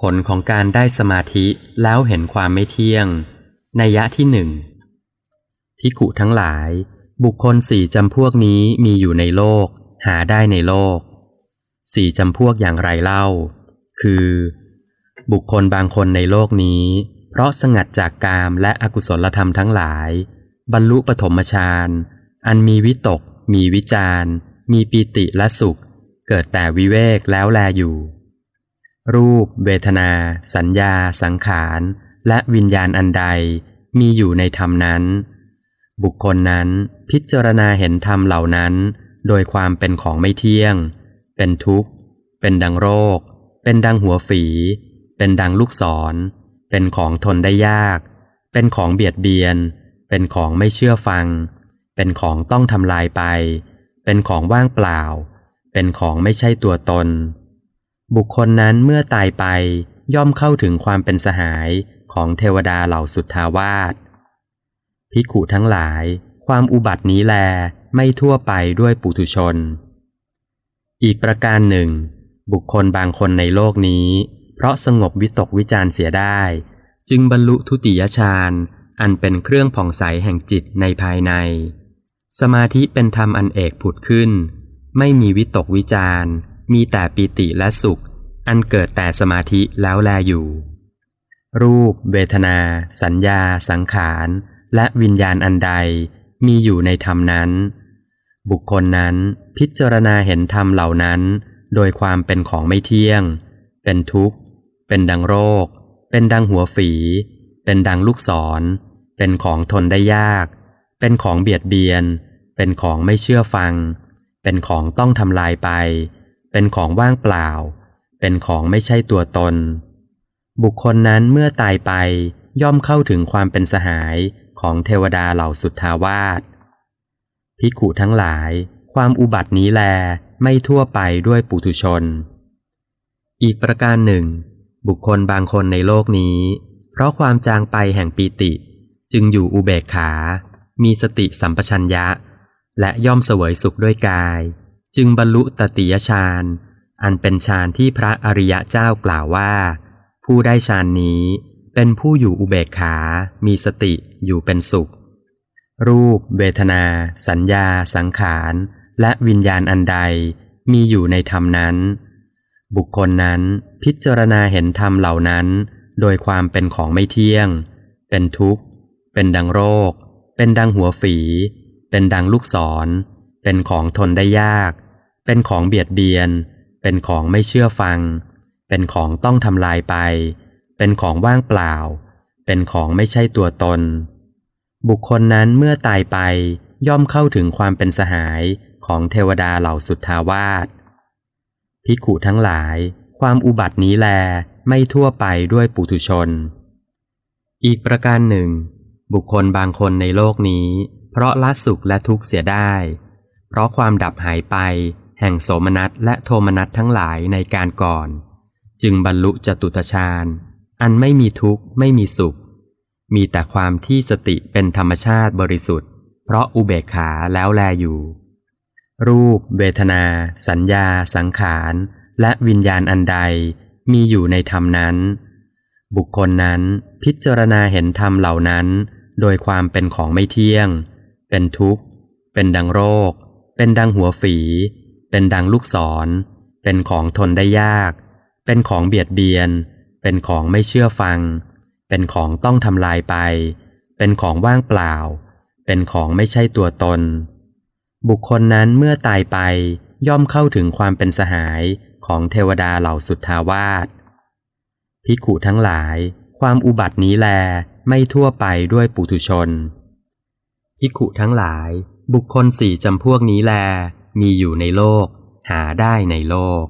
ผลของการได้สมาธิแล้วเห็นความไม่เที่ยง ในยยะที่หนึ่งพิกุทั้งหลาย บุคคลสี่จำพวกนี้มีอยู่ในโลก หาได้ในโลก สี่จำพวกอย่างไรเล่า คือ บุคคลบางคนในโลกนี้ เพราะสงัดจากกามและอกุศลธรรมทั้งหลาย บรรลุปฐมฌานอันมีวิตก มีวิจารมีปีติและสุข เกิดแต่วิเวกแล้วแลอยู่ รูป เวทนา สัญญา สังขาร และวิญญาณอันใดมีอยู่ในธรรมนั้น บุคคลนั้นพิจารณาเห็นธรรมเหล่านั้น โดยความเป็นของไม่เที่ยง เป็นทุกข์ เป็นดังโรค เป็นดังหัวฝี เป็นดังลูกศร เป็นของทนได้ยาก เป็นของเบียดเบียน เป็นของไม่เชื่อฟัง เป็นของต้องทำลายไป เป็นของว่างเปล่า เป็นของไม่ใช่ตัวตน บุคคลนั้นเมื่อตายไปย่อมเข้าถึงความเป็นสหายของเทวดาเหล่าสุทธาวาสภิกขุทั้งหลาย ความอุบัตินี้แลไม่ทั่วไปด้วยปุถุชน อีกประการหนึ่ง บุคคลบางคนในโลกนี้ เพราะสงบวิตกวิจารเสียได้ จึงบรรลุทุติยฌานอันเป็นเครื่องผ่องใสแห่งจิตในภายใน สมาธิเป็นธรรมอันเอกผุดขึ้น ไม่มีวิตกวิจาร มีแต่ปีติและสุข อันเกิดแต่สมาธิแล้วแลอยู่ รูป เวทนา สัญญา สังขาร และวิญญาณอันใดมีอยู่ในธรรมนั้น บุคคลนั้นพิจารณาเห็นธรรมเหล่านั้น โดยความเป็นของไม่เที่ยง เป็นทุกข์ เป็นดังโรค เป็นดังหัวฝี เป็นดังลูกศร เป็นของทนได้ยาก เป็นของเบียดเบียน เป็นของไม่เชื่อฟัง เป็นของต้องทำลายไป เป็นของว่างเปล่า เป็นของไม่ใช่ตัวตน บุคคลนั้นเมื่อตายไปย่อมเข้าถึงความเป็นสหายของเทวดาเหล่าสุทธาวาสภิกขุทั้งหลาย ความอุบัตินี้แลไม่ทั่วไปด้วยปุถุชน อีกประการหนึ่ง บุคคลบางคนในโลกนี้ เพราะความจางไปแห่งปีติ จึงอยู่อุเบกขา มีสติสัมปชัญญะ และย่อมเสวยสุขด้วยกาย จึงบรรลุตติยฌานอันเป็นฌานที่พระอริยะเจ้ากล่าวว่า ผู้ได้ฌานนี้เป็นผู้อยู่อุเบกขา มีสติอยู่เป็นสุข รูป เวทนา สัญญา สังขาร และวิญญาณอันใดมีอยู่ในธรรมนั้น บุคคลนั้นพิจารณาเห็นธรรมเหล่านั้น โดยความเป็นของไม่เที่ยง เป็นทุกข์ เป็นดังโรค เป็นดังหัวฝี เป็นดังลูกศร เป็นของทนได้ยาก เป็นของเบียดเบียน เป็นของไม่เชื่อฟัง เป็นของต้องทำลายไป เป็นของว่างเปล่า เป็นของไม่ใช่ตัวตน บุคคลนั้นเมื่อตายไปย่อมเข้าถึงความเป็นสหายของเทวดาเหล่าสุทธาวาสภิกขุทั้งหลาย ความอุบัตินี้แลไม่ทั่วไปด้วยปุถุชน อีกประการหนึ่ง บุคคลบางคนในโลกนี้ เพราะละสุขและทุกข์เสียได้ เพราะความดับหายไป แห่งโสมนัสและโทมนัสทั้งหลายในการก่อน จึงบรรลุจตุตฌานอันไม่มีทุกข์ไม่มีสุข มีแต่ความที่สติเป็นธรรมชาติบริสุทธิ์ เพราะอุเบกขาแล้วแลอยู่ รูป เวทนา สัญญา สังขารและวิญญาณอันใดมีอยู่ในธรรมนั้น บุคคลนั้นพิจารณาเห็นธรรมเหล่านั้น โดยความเป็นของไม่เที่ยง เป็นทุกข์ เป็นดังโรค เป็นดังหัวฝี เป็นดังลูกศร เป็นของทนได้ยาก เป็นของเบียดเบียน เป็นของไม่เชื่อฟัง เป็นของต้องทำลายไป เป็นของว่างเปล่า เป็นของไม่ใช่ตัวตน บุคคลนั้นเมื่อตายไปย่อมเข้าถึงความเป็นสหายของเทวดาเหล่าสุทธาวาสภิกขุทั้งหลาย ความอุบัตินี้แลไม่ทั่วไปด้วยปุถุชนภิกขุทั้งหลาย บุคคลสี่จำพวกนี้แล มีอยู่ในโลก หาได้ในโลก